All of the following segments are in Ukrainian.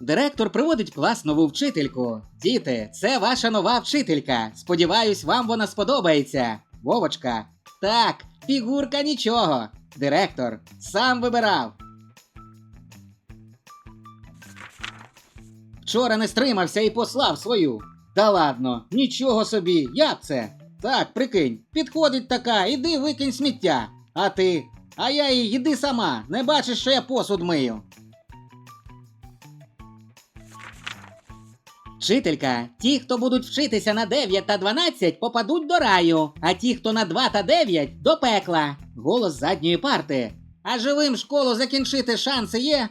Директор приводить клас нову вчительку. Діти, це ваша нова вчителька. Сподіваюсь, вам вона сподобається. Вовочка. Так, фігурка нічого. Директор сам вибирав. Вчора не стримався і послав свою. Да ладно, нічого собі, як це? Так, прикинь, підходить така, іди викинь сміття. А ти? А я їй іди сама, не бачиш, що я посуд мию. Вчителька, ті, хто будуть вчитися на 9 та 12, попадуть до раю, а ті, хто на 2 та 9 до пекла. Голос задньої парти. А живим школу закінчити шанси є?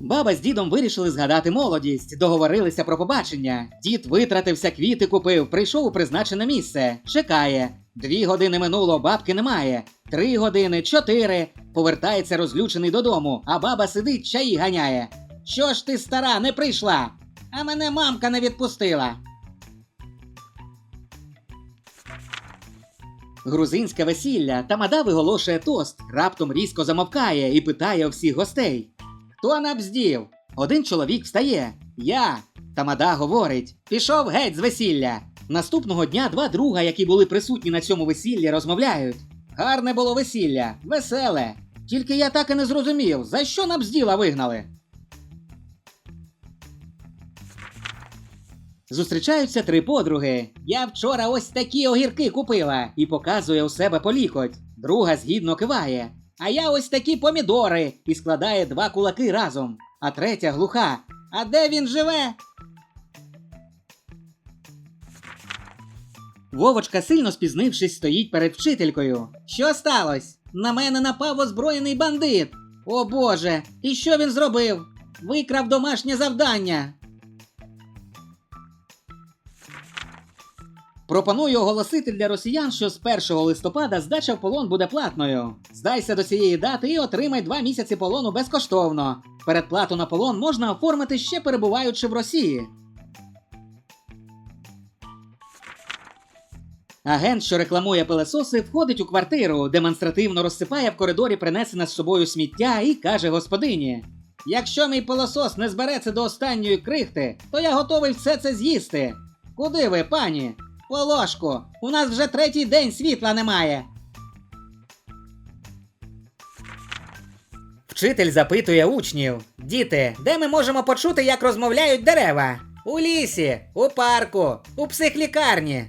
Баба з дідом вирішили згадати молодість, договорилися про побачення. Дід витратився, квіти купив, прийшов у призначене місце. Чекає. Дві години минуло, бабки немає. Три години, чотири. Повертається розлючений додому, а баба сидить, чаї ганяє. Що ж ти, стара, не прийшла? А мене мамка не відпустила. Грузинське весілля тамада виголошує тост, раптом різко замовкає і питає у всіх гостей. Хто набздів? Один чоловік встає. Я. Тамада говорить: пішов геть з весілля. Наступного дня два друга, які були присутні на цьому весіллі, розмовляють. Гарне було весілля, веселе. Тільки я так і не зрозумів, за що набзділа вигнали. Зустрічаються три подруги. Я вчора ось такі огірки купила і показує у себе по лікоть. Друга згідно киває. А я ось такі помідори і складає два кулаки разом. А третя глуха. А де він живе? Вовочка, сильно спізнившись, стоїть перед вчителькою. Що сталося? На мене напав озброєний бандит. О Боже, і що він зробив? Викрав домашнє завдання. Пропоную оголосити для росіян, що з 1 листопада здача в полон буде платною. Здайся до цієї дати і отримай два місяці полону безкоштовно. Передплату на полон можна оформити ще перебуваючи в Росії. Агент, що рекламує пилесоси, входить у квартиру, демонстративно розсипає в коридорі принесене з собою сміття і каже господині: Якщо мій пилосос не збереться до останньої крихти, то я готовий все це з'їсти. Куди ви, пані? По ложку, у нас вже третій день світла немає. Вчитель запитує учнів: Діти, де ми можемо почути, як розмовляють дерева? У лісі, у парку, у психлікарні.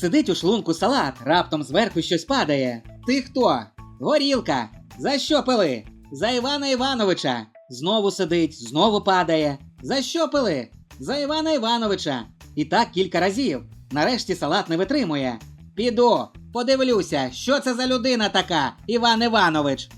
Сидить у шлунку салат, раптом зверху щось падає. Ти хто? Горілка. За що пили? За Івана Івановича. Знову сидить, знову падає. За що пили? За Івана Івановича. І так кілька разів. Нарешті салат не витримує. Піду, подивлюся, що це за людина така, Іван Іванович.